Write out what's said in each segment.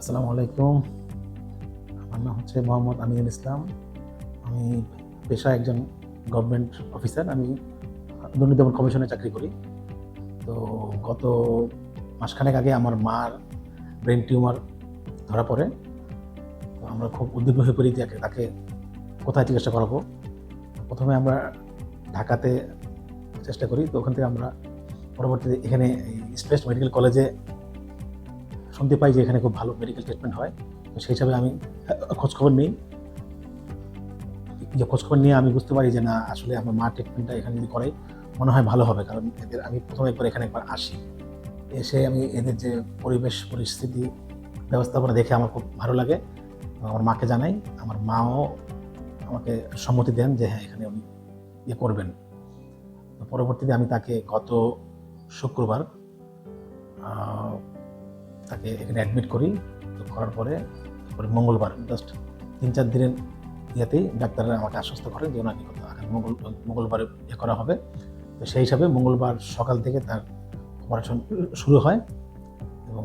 আসসালামু আলাইকুম। আমার নাম হচ্ছে মোহাম্মদ আমিনুল ইসলাম। আমি পেশা একজন গভর্নমেন্ট অফিসার আমি দুর্নীতি দমন কমিশনে চাকরি করি। তো গত মাসখানেক আগে আমার মার ব্রেন টিউমার ধরা পড়ে। তো আমরা খুব উদ্বিগ্ন হয়ে পড়ি তাকে কোথায় চিকিৎসা করাবো। প্রথমে আমরা ঢাকাতে চেষ্টা করি। তো ওখান থেকে আমরা পরবর্তীতে এখানে স্পেস মেডিকেল কলেজে শুনতে পাই যে এখানে খুব ভালো মেডিকেল ট্রিটমেন্ট হয়, তো সেই হিসাবে আমি খোঁজখবর নিই। যে খোঁজখবর নিয়ে আমি বুঝতে পারি যে না, আসলে আমার মা ট্রিটমেন্টটা এখানে যদি করে, মনে হয় ভালো হবে, কারণ এদের, আমি প্রথমে একবার এখানে একবার আসি। এসে আমি এদের যে পরিবেশ, পরিস্থিতি, ব্যবস্থাপনা দেখে আমার খুব ভালো লাগে। আমার মাকে জানাই, আমার মাও আমাকে সম্মতি দেন যে হ্যাঁ এখানে উনি ইয়ে করবেন। পরবর্তীতে আমি তাকে গত শুক্রবার তাকে এখানে অ্যাডমিট করি। তো করার পরে তারপরে মঙ্গলবার জাস্ট তিন চার দিনের ইয়েতেই ডাক্তাররা আমাকে আশ্বস্ত করেন যে ওনাকে আগামী মঙ্গল, মঙ্গলবারে ইয়ে করা হবে। তো সেই হিসাবে মঙ্গলবার সকাল থেকে তার অপারেশন শুরু হয় এবং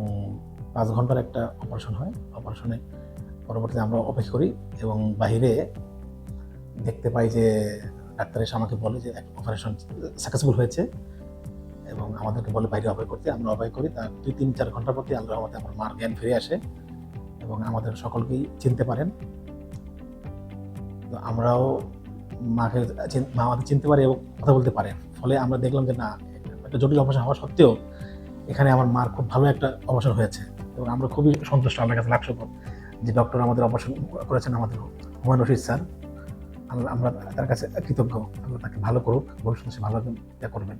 পাঁচ ঘণ্টার একটা অপারেশন হয়। অপারেশনে পরবর্তীতে আমরা অপেক্ষা করি এবং বাহিরে দেখতে পাই যে ডাক্তার এসে আমাকে বলে যে অপারেশন সাকসেসফুল হয়েছে। আমাদেরকে বলে বাইরে অপেক্ষা করতে, আমরা অপেক্ষা করি। তার দুই, তিন, চার ঘণ্টার প্রতি আল্লাহ রহমতে আমার মার জ্ঞান ফিরে আসে এবং আমাদের সকলকেই চিনতে পারেন। তো আমরাও মাকে মা আমাদের চিনতে পারে এবং কথা বলতে পারে। ফলে আমরা দেখলাম যে না, একটা জটিল অপারেশন হওয়া সত্ত্বেও এখানে আমার মার খুব ভালো একটা অপারেশন হয়েছে এবং আমরা খুবই সন্তুষ্ট আল্লাহ কাছে লাখ শুকর যে ডক্টর আমাদের অপারেশন করেছেন আমাদের হুমায়ুন রশিদ স্যার। আমরা আমরা তার কাছে কৃতজ্ঞ। আল্লাহ তাকে ভালো করুক, ভবিষ্যতে সে ভালো করবেন।